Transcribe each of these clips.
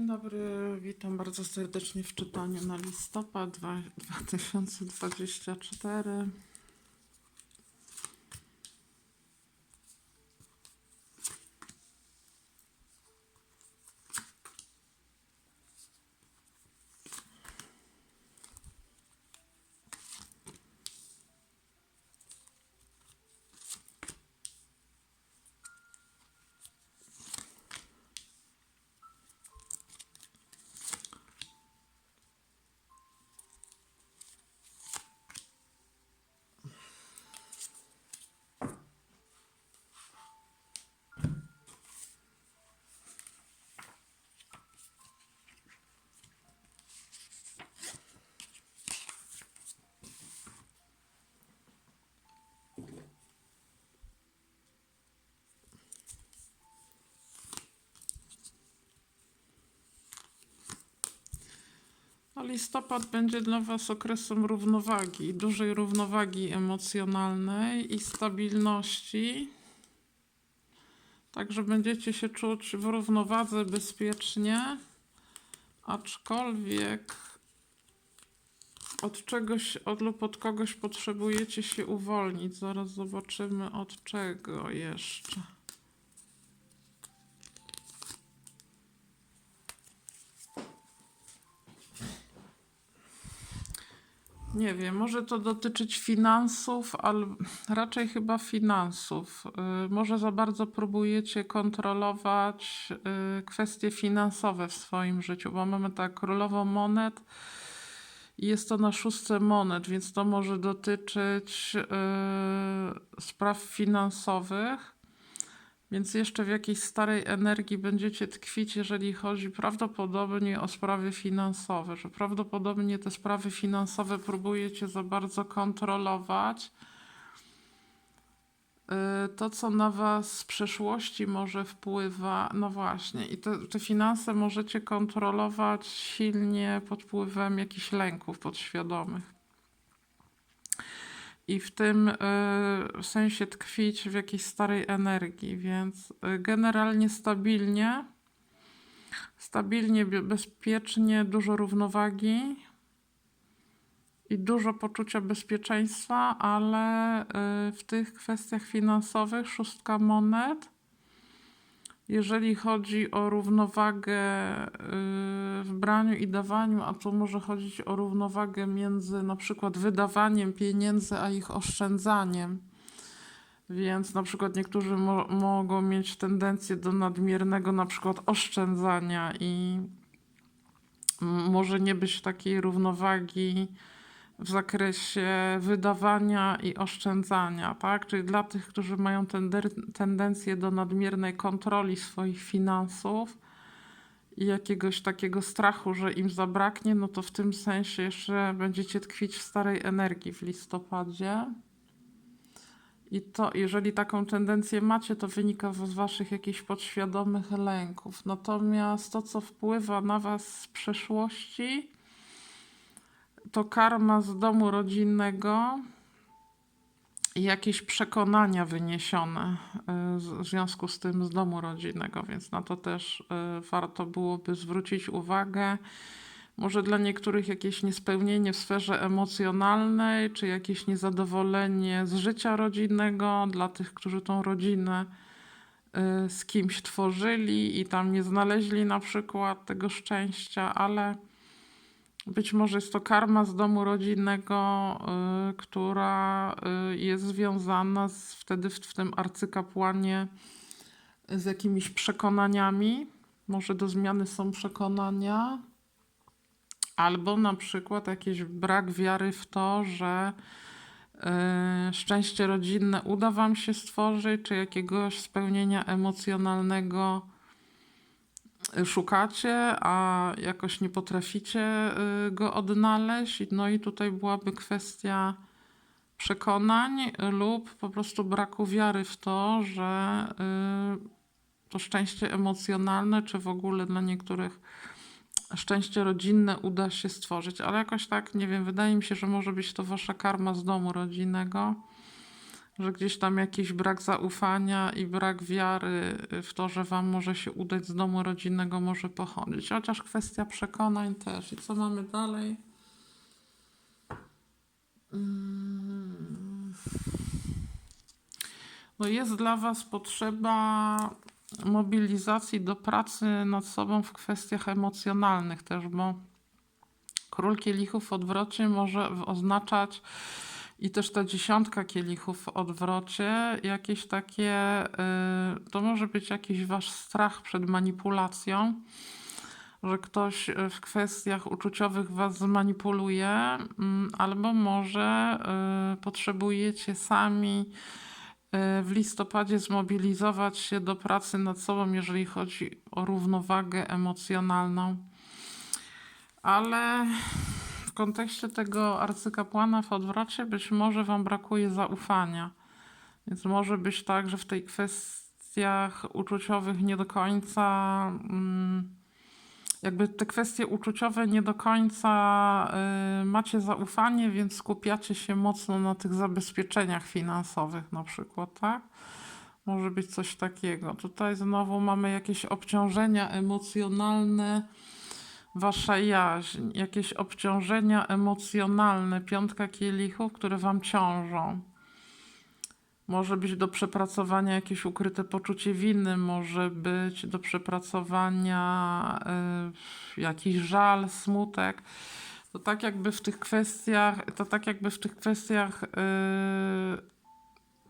Dzień dobry, witam bardzo serdecznie w czytaniu na listopad dwa- 2024. No, listopad będzie dla Was okresem równowagi, dużej równowagi emocjonalnej i stabilności. Także będziecie się czuć w równowadze bezpiecznie, aczkolwiek od czegoś od, lub od kogoś potrzebujecie się uwolnić. Zaraz zobaczymy od czego jeszcze. Nie wiem, może to dotyczyć finansów, ale raczej chyba finansów. Y, Może za bardzo próbujecie kontrolować y, kwestie finansowe w swoim życiu, bo mamy tak królową monet i jest to na szóstce monet, więc to może dotyczyć y, spraw finansowych. Więc jeszcze w jakiejś starej energii będziecie tkwić, jeżeli chodzi prawdopodobnie o sprawy finansowe, że prawdopodobnie te sprawy finansowe próbujecie za bardzo kontrolować. Y, To, co na Was z przeszłości może wpływa, no właśnie, i te, te finanse możecie kontrolować silnie pod wpływem jakichś lęków podświadomych i w tym y, sensie tkwić w jakiejś starej energii, więc y, generalnie stabilnie, stabilnie, be- bezpiecznie, dużo równowagi i dużo poczucia bezpieczeństwa, ale y, w tych kwestiach finansowych szóstka monet. Jeżeli chodzi o równowagę y, w braniu i dawaniu, a tu może chodzić o równowagę między na przykład wydawaniem pieniędzy, a ich oszczędzaniem. Więc na przykład niektórzy mo- mogą mieć tendencję do nadmiernego na przykład oszczędzania i może nie być takiej równowagi w zakresie wydawania i oszczędzania, tak? Czyli dla tych, którzy mają tendencję do nadmiernej kontroli swoich finansów i jakiegoś takiego strachu, że im zabraknie, no to w tym sensie jeszcze będziecie tkwić w starej energii w listopadzie. I to, jeżeli taką tendencję macie, to wynika z waszych jakichś podświadomych lęków. Natomiast to, co wpływa na was z przeszłości, to karma z domu rodzinnego i jakieś przekonania wyniesione y, w związku z tym z domu rodzinnego, więc na to też y, warto byłoby zwrócić uwagę. Może dla niektórych jakieś niespełnienie w sferze emocjonalnej, czy jakieś niezadowolenie z życia rodzinnego, dla tych, którzy tą rodzinę y, z kimś tworzyli i tam nie znaleźli na przykład tego szczęścia, ale być może jest to karma z domu rodzinnego, y, która y, jest związana z, wtedy w, w tym arcykapłanie z jakimiś przekonaniami. Może do zmiany są przekonania, albo na przykład jakiś brak wiary w to, że y, szczęście rodzinne uda Wam się stworzyć, czy jakiegoś spełnienia emocjonalnego szukacie, a jakoś nie potraficie y, go odnaleźć. No i tutaj byłaby kwestia przekonań lub po prostu braku wiary w to, że y, to szczęście emocjonalne, czy w ogóle dla niektórych szczęście rodzinne uda się stworzyć. Ale jakoś tak, nie wiem, wydaje mi się, że może być to wasza karma z domu rodzinnego. Że gdzieś tam jakiś brak zaufania i brak wiary w to, że wam może się udać z domu rodzinnego, może pochodzić. Chociaż kwestia przekonań też. I co mamy dalej? Mm. No jest dla was potrzeba mobilizacji do pracy nad sobą w kwestiach emocjonalnych też, bo król kielichów w odwrocie może oznaczać i też ta dziesiątka kielichów w odwrocie, jakieś takie, y, to może być jakiś wasz strach przed manipulacją, że ktoś y, w kwestiach uczuciowych was zmanipuluje, mm, albo może y, potrzebujecie sami w listopadzie zmobilizować się do pracy nad sobą, jeżeli chodzi o równowagę emocjonalną. Ale w kontekście tego arcykapłana w odwrocie być może Wam brakuje zaufania. Więc może być tak, że w tej kwestiach uczuciowych nie do końca. Mm, jakby te kwestie uczuciowe nie do końca y, macie zaufanie, więc skupiacie się mocno na tych zabezpieczeniach finansowych, na przykład, tak? Może być coś takiego. Tutaj znowu mamy jakieś obciążenia emocjonalne wasza jaźń, jakieś obciążenia emocjonalne, piątka kielichów, które wam ciążą. Może być do przepracowania jakieś ukryte poczucie winy, może być do przepracowania y, jakiś żal, smutek. To tak jakby w tych kwestiach, to tak jakby w tych kwestiach y,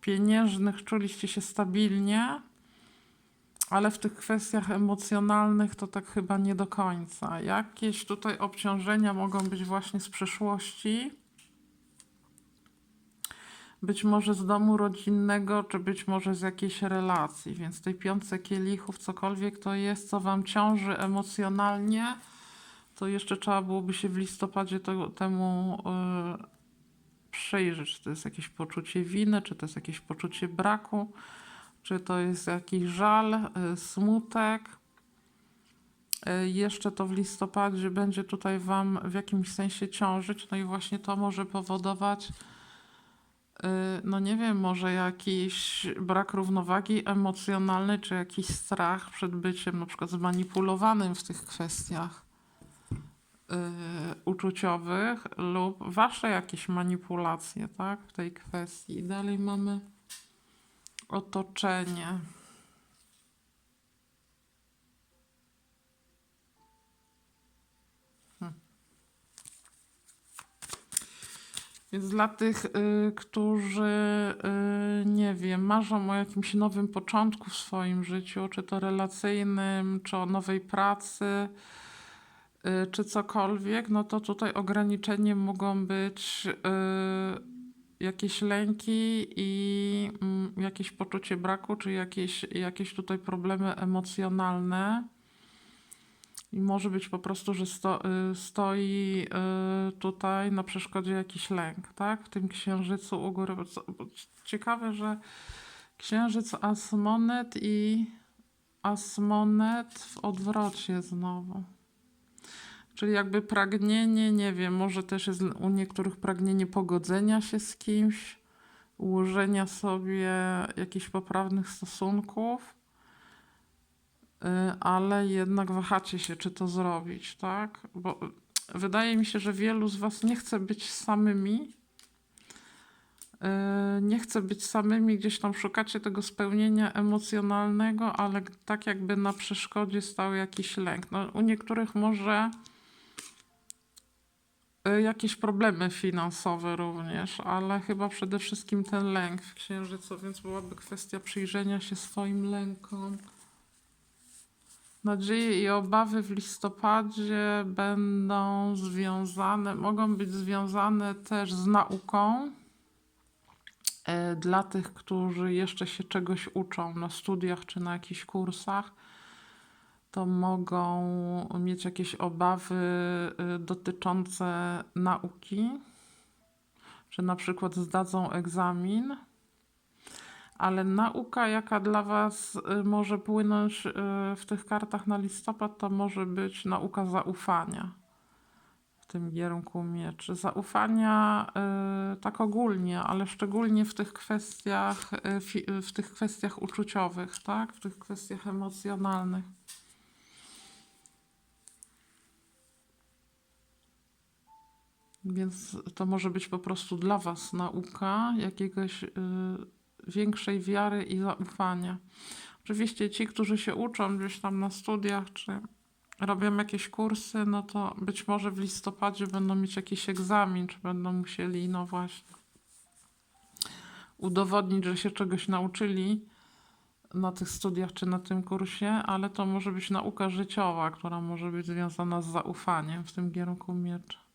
pieniężnych czuliście się stabilnie, ale w tych kwestiach emocjonalnych to tak chyba nie do końca. Jakieś tutaj obciążenia mogą być właśnie z przeszłości. Być może z domu rodzinnego, czy być może z jakiejś relacji. Więc tej piątce kielichów, cokolwiek to jest, co wam ciąży emocjonalnie, to jeszcze trzeba byłoby się w listopadzie to, temu yy, przyjrzeć. Czy to jest jakieś poczucie winy, czy to jest jakieś poczucie braku czy to jest jakiś żal, y, smutek. Y, jeszcze to w listopadzie będzie tutaj Wam w jakimś sensie ciążyć, no i właśnie to może powodować, y, no nie wiem, może jakiś brak równowagi emocjonalnej, czy jakiś strach przed byciem na przykład zmanipulowanym w tych kwestiach uczuciowych lub Wasze jakieś manipulacje, tak, w tej kwestii. Dalej mamy otoczenie. Hm. Więc dla tych, y, którzy, y, nie wiem, marzą o jakimś nowym początku w swoim życiu, czy to relacyjnym, czy o nowej pracy, y, czy cokolwiek, no to tutaj ograniczenie mogą być y, jakieś lęki i mm, jakieś poczucie braku, czy jakieś, jakieś tutaj problemy emocjonalne. I może być po prostu, że sto, y, stoi y, tutaj na przeszkodzie jakiś lęk, tak? W tym księżycu u góry. Ciekawe, że księżyc Asmonet i Asmonet w odwrocie znowu. Czyli jakby pragnienie, nie wiem, może też jest u niektórych pragnienie pogodzenia się z kimś, ułożenia sobie jakichś poprawnych stosunków, y, ale jednak wahacie się, czy to zrobić, tak? Bo wydaje mi się, że wielu z Was nie chce być samymi. Y, nie chce być samymi, gdzieś tam szukacie tego spełnienia emocjonalnego, ale tak jakby na przeszkodzie stał jakiś lęk. No, u niektórych może Y, jakieś problemy finansowe również, ale chyba przede wszystkim ten lęk w księżycu, więc byłaby kwestia przyjrzenia się swoim lękom. Nadzieje i obawy w listopadzie będą związane, mogą być związane też z nauką. Y, dla tych, którzy jeszcze się czegoś uczą na studiach czy na jakichś kursach to mogą mieć jakieś obawy y, dotyczące nauki, że na przykład zdadzą egzamin, ale nauka, jaka dla Was y, może płynąć y, w tych kartach na listopad, to może być nauka zaufania. tym gierunku mieczy. Zaufania tak ogólnie, ale szczególnie w tych kwestiach, w tych kwestiach uczuciowych, tak? W tych kwestiach emocjonalnych. Więc to może być po prostu dla Was nauka jakiegoś y, większej wiary i zaufania. Oczywiście ci, którzy się uczą gdzieś tam na studiach, czy robią jakieś kursy, no to być może w listopadzie będą mieć jakiś egzamin, czy będą musieli, no właśnie, udowodnić, że się czegoś nauczyli na tych studiach czy na tym kursie, ale to może być nauka życiowa, która może być związana z zaufaniem w tym kierunku miecza.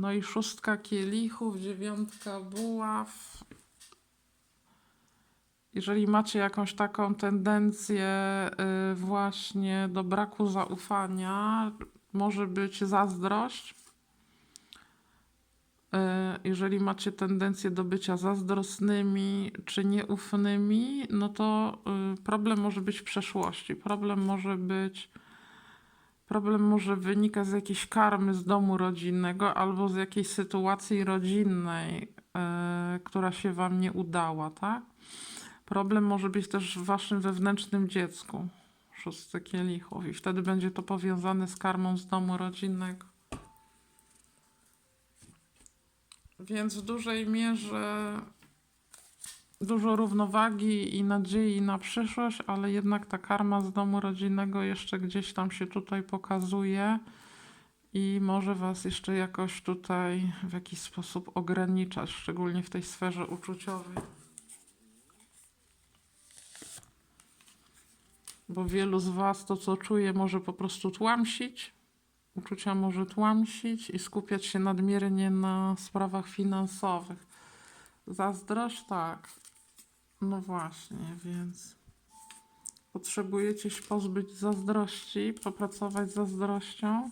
No i szóstka kielichów, dziewiątka buław. Jeżeli macie jakąś taką tendencję y, właśnie do braku zaufania, może być zazdrość. Y, Jeżeli macie tendencję do bycia zazdrosnymi czy nieufnymi, no to y, problem może być w przeszłości. Problem może być Problem może wynika z jakiejś karmy z domu rodzinnego albo z jakiejś sytuacji rodzinnej, e, która się wam nie udała, tak? Problem może być też w waszym wewnętrznym dziecku, szósty kielichów, i wtedy będzie to powiązane z karmą z domu rodzinnego. Więc w dużej mierze dużo równowagi i nadziei na przyszłość, ale jednak ta karma z domu rodzinnego jeszcze gdzieś tam się tutaj pokazuje i może Was jeszcze jakoś tutaj w jakiś sposób ograniczać, szczególnie w tej sferze uczuciowej. Bo wielu z Was to, co czuje, może po prostu tłamsić. Uczucia może tłamsić i skupiać się nadmiernie na sprawach finansowych. Zazdrość tak. No właśnie, więc potrzebujecie się pozbyć zazdrości, popracować z zazdrością.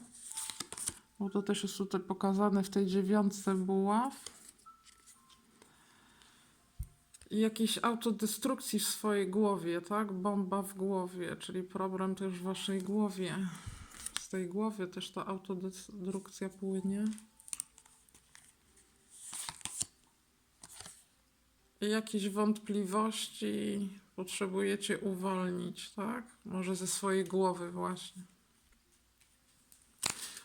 Bo to też jest tutaj pokazane w tej dziewiątce buław. I jakiejś autodestrukcji w swojej głowie, tak? Bomba w głowie, czyli problem też w waszej głowie. Z tej głowy też ta autodestrukcja płynie. Jakieś wątpliwości potrzebujecie uwolnić, tak? Może ze swojej głowy właśnie.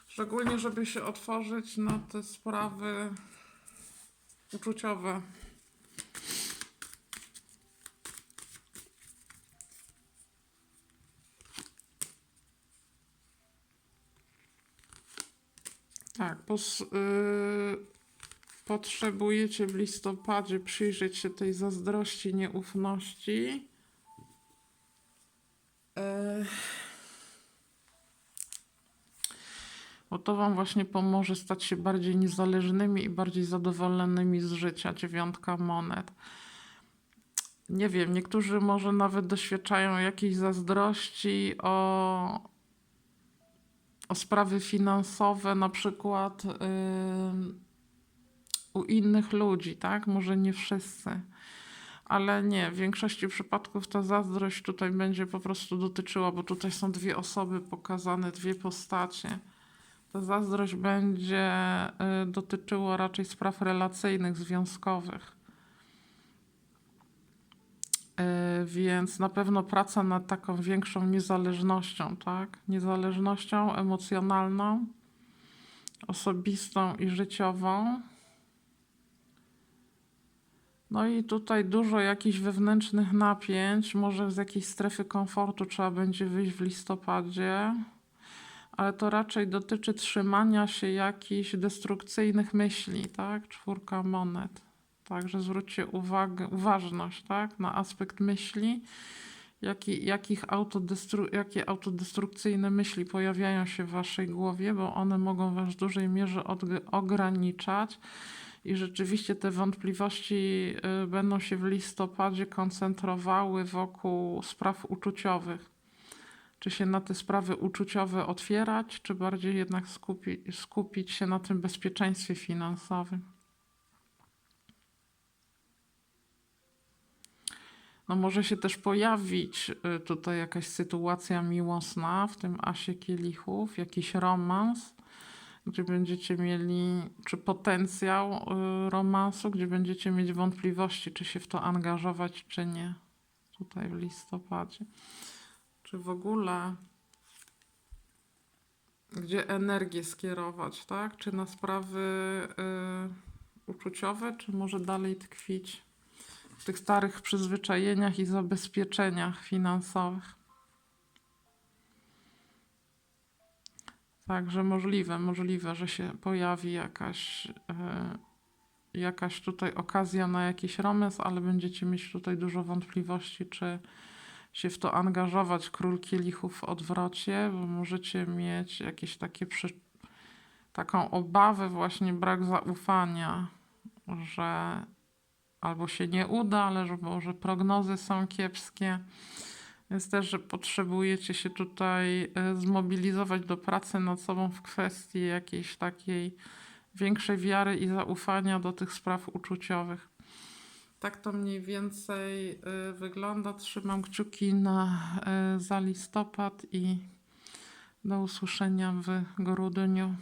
Szczególnie, żeby się otworzyć na te sprawy uczuciowe. Tak, pos, yy, potrzebujecie w listopadzie przyjrzeć się tej zazdrości, nieufności. Bo to Wam właśnie pomoże stać się bardziej niezależnymi i bardziej zadowolonymi z życia. Dziewiątka monet. Nie wiem, niektórzy może nawet doświadczają jakiejś zazdrości o, o sprawy finansowe, na przykład. Yy, u innych ludzi, tak? Może nie wszyscy. Ale nie, w większości przypadków ta zazdrość tutaj będzie po prostu dotyczyła, bo tutaj są dwie osoby pokazane, dwie postacie. Ta zazdrość będzie y, dotyczyła raczej spraw relacyjnych, związkowych. Y, więc na pewno praca nad taką większą niezależnością, tak? Niezależnością emocjonalną, osobistą i życiową. No i tutaj dużo jakichś wewnętrznych napięć, może z jakiejś strefy komfortu trzeba będzie wyjść w listopadzie, ale to raczej dotyczy trzymania się jakichś destrukcyjnych myśli, tak? Czwórka monet. Także zwróćcie uwagę, uważność, tak? Na aspekt myśli, jaki, jakich autodestru, jakie autodestrukcyjne myśli pojawiają się w waszej głowie, bo one mogą was w dużej mierze ograniczać i rzeczywiście te wątpliwości y, będą się w listopadzie koncentrowały wokół spraw uczuciowych. Czy się na te sprawy uczuciowe otwierać, czy bardziej jednak skupi, skupić się na tym bezpieczeństwie finansowym? No może się też pojawić y, tutaj jakaś sytuacja miłosna w tym asie kielichów, jakiś romans gdzie będziecie mieli, czy potencjał y, romansu, gdzie będziecie mieć wątpliwości, czy się w to angażować, czy nie. Tutaj w listopadzie. Czy w ogóle gdzie energię skierować, tak? Czy na sprawy y, uczuciowe, czy może dalej tkwić w tych starych przyzwyczajeniach i zabezpieczeniach finansowych? Także możliwe, możliwe, że się pojawi jakaś, y, jakaś tutaj okazja na jakiś romans, ale będziecie mieć tutaj dużo wątpliwości, czy się w to angażować. Król kielichów w odwrocie, bo możecie mieć jakieś takie przy... taką obawę, właśnie brak zaufania, że albo się nie uda, ale że, bo, że prognozy są kiepskie. Więc też, że potrzebujecie się tutaj y, zmobilizować do pracy nad sobą w kwestii jakiejś takiej większej wiary i zaufania do tych spraw uczuciowych. Tak to mniej więcej y, wygląda. Trzymam kciuki na, y, za listopad i do usłyszenia w grudniu.